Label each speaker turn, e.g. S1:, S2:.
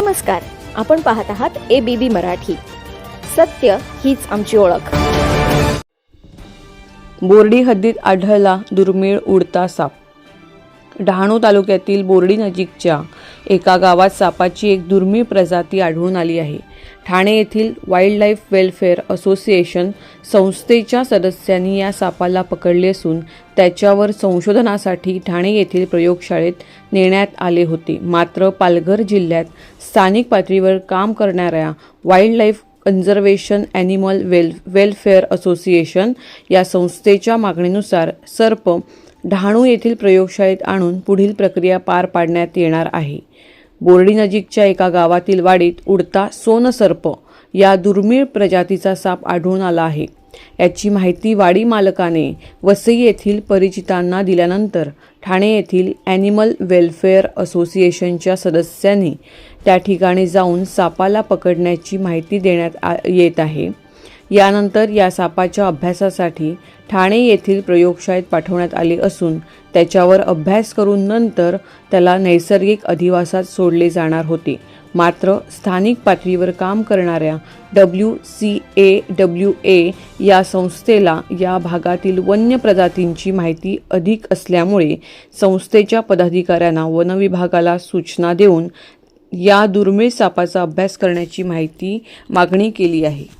S1: नमस्कार आपण पाहत आहात ए बी बी मराठी. सत्य हीच आमची ओळख.
S2: बोर्डी हद्दीत आढळला दुर्मिळ उडता साप. डहाणू तालुक्यातील बोर्डी नजीकच्या एका गावात सापाची एक दुर्मिळ प्रजाती आढळून आली आहे. ठाणे येथील वाईल्ड लाईफ वेलफेअर असोसिएशन संस्थेच्या सदस्यांनी या सापाला पकडले असून त्याच्यावर संशोधनासाठी ठाणे येथील प्रयोगशाळेत नेण्यात आले होते. मात्र पालघर जिल्ह्यात स्थानिक पातळीवर काम करणाऱ्या wildlife conservation animal well welfare association या संस्थेच्या मागणीनुसार सर्प डहाणू येथील प्रयोगशाळेत आणून पुढील प्रक्रिया पार पाडण्यात येणार आहे. बोर्डीनजीकच्या एका गावातील वाडीत उडता सोनसर्प या दुर्मिळ प्रजातीचा साप आढळून आला आहे. याची माहिती वाडी मालकाने वसई येथील परिचितांना दिल्यानंतर ठाणे येथील ॲनिमल वेलफेअर असोसिएशनच्या सदस्यांनी त्या ठिकाणी जाऊन सापाला पकडण्याची माहिती देण्यात आ येत आहे. यानंतर या सापाच्या अभ्यासासाठी ठाणे येथील प्रयोगशाळेत पाठवण्यात आले असून त्याच्यावर अभ्यास करून नंतर त्याला नैसर्गिक अधिवासात सोडले जाणार होते. मात्र स्थानिक पातळीवर काम करणाऱ्या W C A W A या संस्थेला या भागातील वन्य प्रजातींची माहिती अधिक असल्यामुळे संस्थेच्या पदाधिकाऱ्यांना वनविभागाला सूचना देऊन या दुर्मिळ सापाचा अभ्यास करण्याची माहिती मागणी केली आहे.